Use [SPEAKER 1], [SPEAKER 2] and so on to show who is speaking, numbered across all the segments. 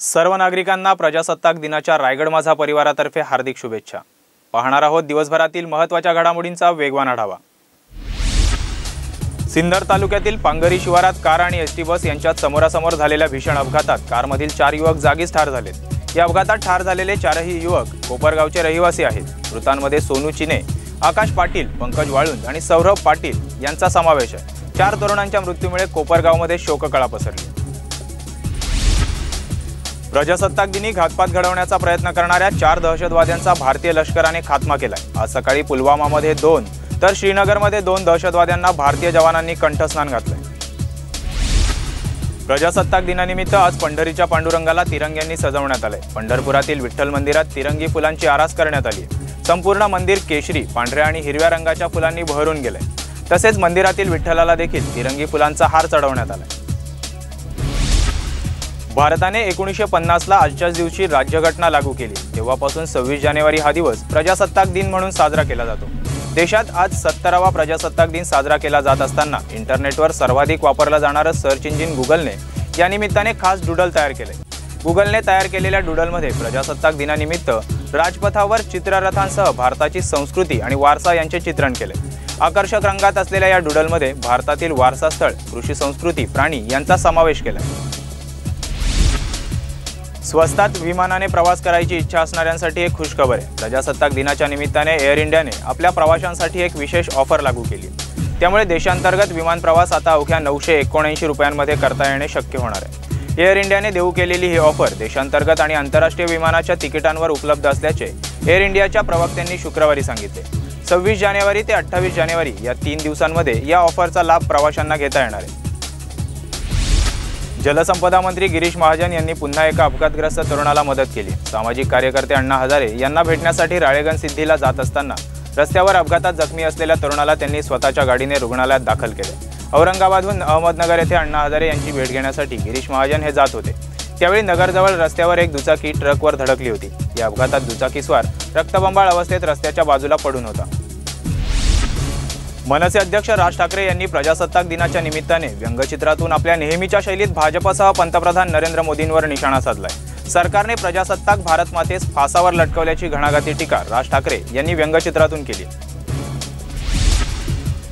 [SPEAKER 1] सर्व नागरिकांना प्रजासत्ताक दिनाच्या रायगड माझा परिवारातर्फे हार्दिक शुभेच्छा. पाहणार आहोत दिवसभरातील महत्त्वाच्या घडामोडींचा वेगवान आढावा. सिन्नर तालुक्यातील पांगरी शिवारात कार आणि एस टी बस यांच्यात समोरासमोर झालेल्या भीषण अपघातात कारमधील चार युवक जागीच ठार झालेत. या अपघातात ठार झालेले चारही युवक कोपरगावचे रहिवासी आहेत. मृतांमध्ये सोनू चिने आकाश पाटील पंकज वाळुंज आणि सौरभ पाटील यांचा समावेश आहे. चार तरुणांच्या मृत्यूमुळे कोपरगावमध्ये शोककळा पसरली. प्रजासत्ताक दिनी घातपात घडवण्याचा प्रयत्न करणाऱ्या चार दहशतवाद्यांचा भारतीय लष्कराने खात्मा केलाय. आज सकाळी पुलवामामध्ये दोन तर श्रीनगरमध्ये दोन दहशतवाद्यांना भारतीय जवानांनी कंठस्नान घातलंय. प्रजासत्ताक दिनानिमित्त आज पंढरीच्या पांडुरंगाला तिरंग्यांनी सजवण्यात आलंय. पंढरपुरातील विठ्ठल मंदिरात तिरंगी फुलांची आरास करण्यात आली संपूर्ण मंदिर केशरी पांढऱ्या आणि हिरव्या रंगाच्या फुलांनी बहरून गेलंय. तसेच मंदिरातील विठ्ठलाला देखील तिरंगी फुलांचा हार चढवण्यात आलाय. भारताने एकोणीसशे पन्नासला आजच्याच दिवशी राज्यघटना लागू केली. तेव्हापासून सव्वीस जानेवारी हा दिवस प्रजासत्ताक दिन म्हणून साजरा केला जातो. देशात आज सत्तरावा प्रजासत्ताक दिन साजरा केला जात असताना इंटरनेटवर सर्वाधिक वापरलं जाणारं सर्च इंजिन गुगलने या निमित्ताने खास डुडल तयार केले. गुगलने तयार केलेल्या डुडलमध्ये प्रजासत्ताक दिनानिमित्त राजपथावर चित्ररथांसह भारताची संस्कृती आणि वारसा यांचे चित्रण केले. आकर्षक रंगात असलेल्या या डुडलमध्ये भारतातील वारसा स्थळ कृषी संस्कृती प्राणी यांचा समावेश केला. स्वस्तात विमानाने प्रवास करायची इच्छा असणाऱ्यांसाठी एक खुशखबर आहे. प्रजासत्ताक दिनाच्या निमित्ताने एअर इंडियाने आपल्या प्रवाशांसाठी एक विशेष ऑफर लागू केली. त्यामुळे देशांतर्गत विमान प्रवास आता अवघ्या नऊशे एकोणऐंशी रुपयांमध्ये करता येणे शक्य होणार आहे. एअर इंडियाने देऊ केलेली ही ऑफर देशांतर्गत आणि आंतरराष्ट्रीय विमानाच्या तिकिटांवर उपलब्ध असल्याचे एअर इंडियाच्या प्रवक्त्यांनी शुक्रवारी सांगितले. सव्वीस जानेवारी ते अठ्ठावीस जानेवारी या तीन दिवसांमध्ये या ऑफरचा लाभ प्रवाशांना घेता येणार आहे. जलसंपदा मंत्री गिरीश महाजन यांनी पुन्हा एका अपघातग्रस्त तरुणाला मदत केली. सामाजिक कार्यकर्ते अण्णा हजारे यांना भेटण्यासाठी राळेगण सिद्धीला जात असताना रस्त्यावर अपघातात जखमी असलेल्या तरुणाला त्यांनी स्वतःच्या गाडीने रुग्णालयात दाखल केले. औरंगाबादहून अहमदनगर येथे अण्णा हजारे यांची भेट घेण्यासाठी गिरीश महाजन हे जात होते. त्यावेळी नगरजवळ रस्त्यावर एक दुचाकी ट्रकवर धडकली होती. या अपघातात दुचाकीस्वार रक्तबंबाळ अवस्थेत रस्त्याच्या बाजूला पडून होता. मनसे अध्यक्ष राज ठाकरे यांनी प्रजासत्ताक दिनाच्या निमित्ताने व्यंगचित्रातून आपल्या नेहमीच्या शैलीत भाजपसह पंतप्रधान नरेंद्र मोदींवर निशाणा साधलाय. सरकारने प्रजासत्ताक भारत मातेस फासावर लटकवल्याची घणाघाती टीका राज ठाकरे यांनी व्यंगचित्रातून केली.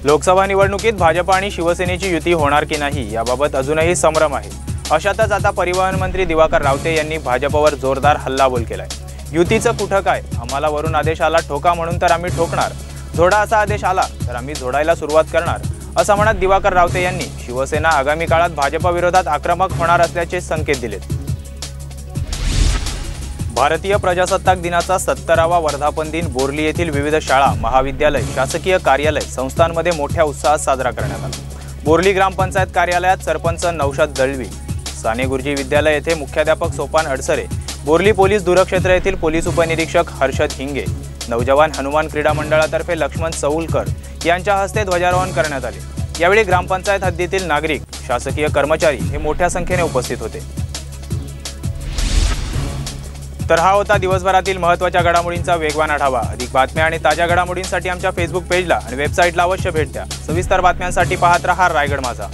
[SPEAKER 1] लोकसभा निवडणुकीत भाजप आणि शिवसेनेची युती होणार की नाही याबाबत अजूनही संभ्रम आहे. अशातच आता परिवहन मंत्री दिवाकर रावते यांनी भाजपवर जोरदार हल्लाबोल केलाय. युतीचं कुठं काय? आम्हाला वरून आदेश आला ठोका म्हणून तर आम्ही ठोकणार. झोडा असा आदेश आला तर आम्ही झोडायला सुरुवात करणार असं म्हणत दिवाकर रावते यांनी शिवसेना आगामी काळात भाजपाविरोधात आक्रमक होणार असल्याचे संकेत दिलेत. भारतीय प्रजासत्ताक दिनाचा सत्तरावा वर्धापन दिन बोर्ली येथील विविध शाळा महाविद्यालय शासकीय कार्यालय संस्थांमध्ये मोठ्या उत्साहात साजरा करण्यात आला. बोर्ली ग्रामपंचायत कार्यालयात सरपंच नौशाद दळवी साने गुरुजी विद्यालय येथे मुख्याध्यापक सोपान अडसरे बोर्ली पोलीस दूरक्षेत्र येथील पोलीस उपनिरीक्षक हर्षद हिंगे नौजवान हनुमान क्रीडा मंडळातर्फे लक्ष्मण चौलकर यांच्या हस्ते ध्वजारोहण करण्यात आले. यावेळी ग्रामपंचायत हद्दीतील नागरिक शासकीय कर्मचारी हे मोठ्या संख्येने उपस्थित होते. तर हा होता दिवसभरातील महत्त्वाच्या घडामोडींचा वेगवान आढावा. अधिक बातम्या आणि ताज्या घडामोडींसाठी आमच्या फेसबुक पेजला आणि वेबसाईटला अवश्य भेट द्या. सविस्तर बातम्यांसाठी पाहत रहा रायगड माझा.